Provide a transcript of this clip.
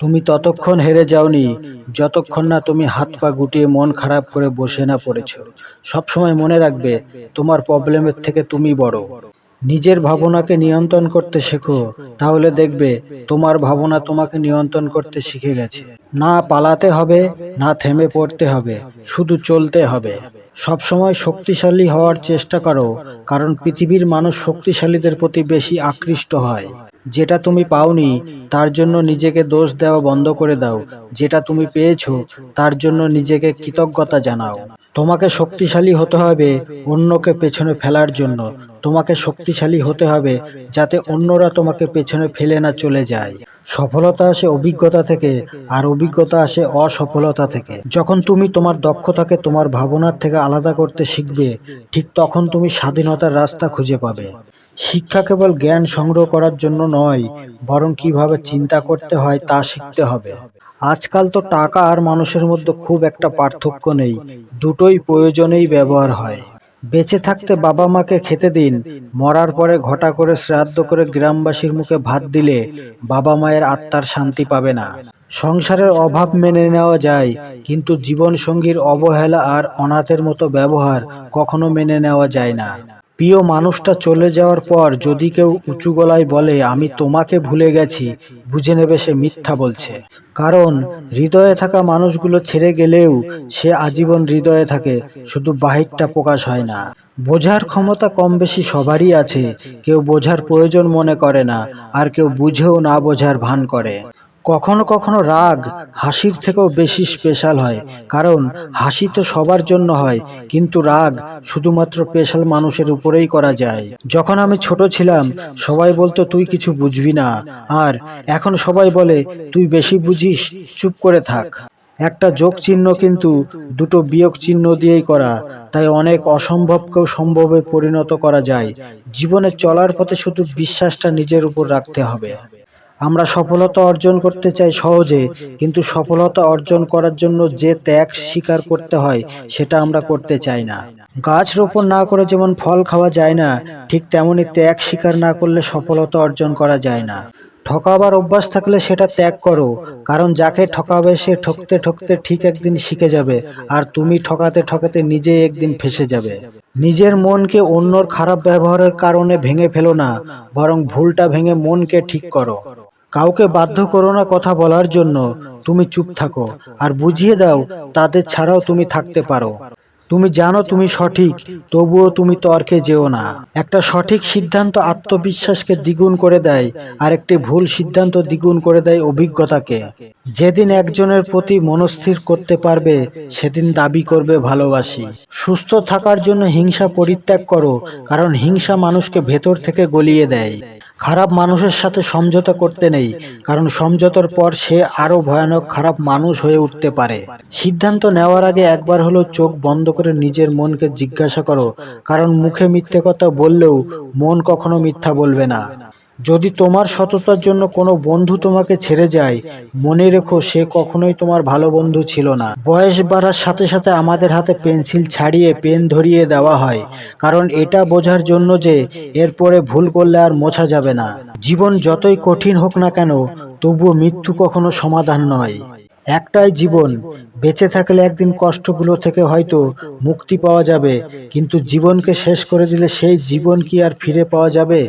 তুমি ততক্ষণ হেরে যাওনি, যতক্ষণ না তুমি হাত পা গুটিয়ে মন খারাপ করে বসে না পড়েছো। সবসময় মনে রাখবে, তোমার প্রবলেমের থেকে তুমি বড়। নিজের ভাবনাকে নিয়ন্ত্রণ করতে শেখো, তাহলে দেখবে তোমার ভাবনা তোমাকে নিয়ন্ত্রণ করতে শিখে গেছে। না পালাতে হবে, না থেমে পড়তে হবে, শুধু চলতে হবে। সবসময় শক্তিশালী হওয়ার চেষ্টা করো, কারণ পৃথিবীর মানুষ শক্তিশালীদের প্রতি বেশি আকৃষ্ট হয়। যেটা তুমি পাওনি তার জন্য নিজেকে দোষ দেওয়া বন্ধ করে দাও। যেটা তুমি পেয়েছ তার জন্য নিজেকে কৃতজ্ঞতা জানাও। তোমাকে শক্তিশালী হতে হবে অন্যকে পেছনে ফেলার জন্য। তোমাকে শক্তিশালী হতে হবে যাতে অন্যরা তোমাকে পেছনে ফেলে না চলে যায়। সফলতা আসে অভিজ্ঞতা থেকে আর অভিজ্ঞতা আসে অসফলতা থেকে। যখন তুমি তোমার দক্ষতাকে তোমার ভাবনার থেকে আলাদা করতে শিখবে ঠিক তখন তুমি স্বাধীনতার রাস্তা খুঁজে পাবে। শিক্ষা কেবল জ্ঞান সংগ্রহ করার জন্য নয়, বরং কীভাবে চিন্তা করতে হয় তা শিখতে হবে। আজকাল তো টাকা আর মানুষের মধ্যে খুব একটা পার্থক্য নেই, দুটোই প্রয়োজনেই ব্যবহার হয়। বেঁচে থাকতে বাবা মাকে খেতে দিন, মরার পরে ঘটা করে শ্রাদ্ধ করে গ্রামবাসীর মুখে ভাত দিলে বাবা মায়ের আত্মার শান্তি পাবে না। সংসারের অভাব মেনে নেওয়া যায়, কিন্তু জীবন সঙ্গীর অবহেলা আর অনাথের মতো ব্যবহার কখনো মেনে নেওয়া যায় না। প্রিয় মানুষটা চলে যাওয়ার পর যদি কেউ উঁচু গলায় বলে, আমি তোমাকে ভুলে গেছি, বুঝে নেবে সে মিথ্যা বলছে। কারণ হৃদয়ে থাকা মানুষগুলো ছেড়ে গেলেও সে আজীবন হৃদয়ে থাকে, শুধু বাহিরটা প্রকাশ হয় না। বোঝার ক্ষমতা কম বেশি সবারই আছে, কেউ বোঝার প্রয়োজন মনে করে না, আর কেউ বুঝেও না বোঝার ভান করে। কখনো কখনো রাগ হাসির থেকেও বেশি স্পেশাল হয়। কারণ হাসি তো সবার জন্য হয়, কিন্তু রাগ শুধুমাত্র স্পেশাল মানুষের উপরেই করা যায়। যখন আমি ছোট ছিলাম, সবাই বলতো, তুই কিছু বুঝবি না। আর এখন সবাই বলে, তুই বেশি বুঝিস, চুপ করে থাক। একটা যোগ চিহ্ন কিন্তু দুটো বিয়োগ চিহ্ন দিয়েই করা। তাই অনেক অসম্ভবকেও সম্ভবে পরিণত করা যায়। জীবনে চলার পথে শুধু বিশ্বাসটা নিজের উপর রাখতে হবে। আমরা সফলতা অর্জন করতে চাই সহজে, কিন্তু সফলতা অর্জন করার জন্য যে ত্যাগ স্বীকার করতে হয়, সেটা আমরা করতে চাই না। গাছ রোপণ না করে যেমন ফল খাওয়া যায় না, ঠিক তেমনি ত্যাগ স্বীকার না করলে সফলতা অর্জন করা যায় না। ঠকাবার অভ্যাস থাকলে সেটা ত্যাগ করো, কারণ যাকে ঠকাবে সে ঠকতে ঠকতে ঠিক একদিন শিখে যাবে, আর তুমি ঠকাতে ঠকাতে নিজে একদিন ফেসে যাবে। নিজের মনকে অন্যর খারাপ ব্যবহারের কারণে ভেঙে ফেলো না, বরং ভুলটা ভেঙে মনকে ঠিক করো। কাউকে বাধ্য করো না কথা বলার জন্য। তুমি চুপ থাকো আর বুঝিয়ে দাও, তাদের ছাড়াও তুমি থাকতে পারো। তুমি জানো তুমি সঠিক, তবুও তুমি তর্কে যেও না। একটা সঠিক সিদ্ধান্ত আত্মবিশ্বাসকে দ্বিগুণ করে দেয়, আর একটি ভুল সিদ্ধান্ত দ্বিগুণ করে দেয় অভিজ্ঞতাকে। যেদিন একজনের প্রতি মনস্থির করতে পারবে, সেদিন দাবি করবে ভালোবাসি। সুস্থ থাকার জন্য হিংসা পরিত্যাগ করো, কারণ হিংসা মানুষকে ভেতর থেকে গলিয়ে দেয়। খারাপ মানুষের সাথে সমঝোতা করতে নেই, কারণ সমঝোতার পর সে আরও ভয়ানক খারাপ মানুষ হয়ে উঠতে পারে। সিদ্ধান্ত নেওয়ার আগে একবার হলো চোখ বন্ধ করে নিজের মনকে জিজ্ঞাসা করো, কারণ মুখে মিথ্যে কথা বললেও মন কখনো মিথ্যা বলবে না। যদি তোমার সততার জন্য কোনো বন্ধু তোমাকে ছেড়ে যায়, মনে রেখো সে কখনোই তোমার ভালো বন্ধু ছিল না। বয়স বাড়ার সাথে সাথে আমাদের হাতে পেন্সিল ছাড়িয়ে পেন ধরিয়ে দেওয়া হয়, কারণ এটা বোঝার জন্য যে এরপরে ভুল করলে আর মোছা যাবে না। জীবন যতই কঠিন হোক না কেন, তবুও মৃত্যু কখনো সমাধান নয়। একটাই জীবন, বেঁচে থাকলে একদিন কষ্টগুলো থেকে হয়তো মুক্তি পাওয়া যাবে, কিন্তু জীবনকে শেষ করে দিলে সেই জীবন কি আর ফিরে পাওয়া যাবে?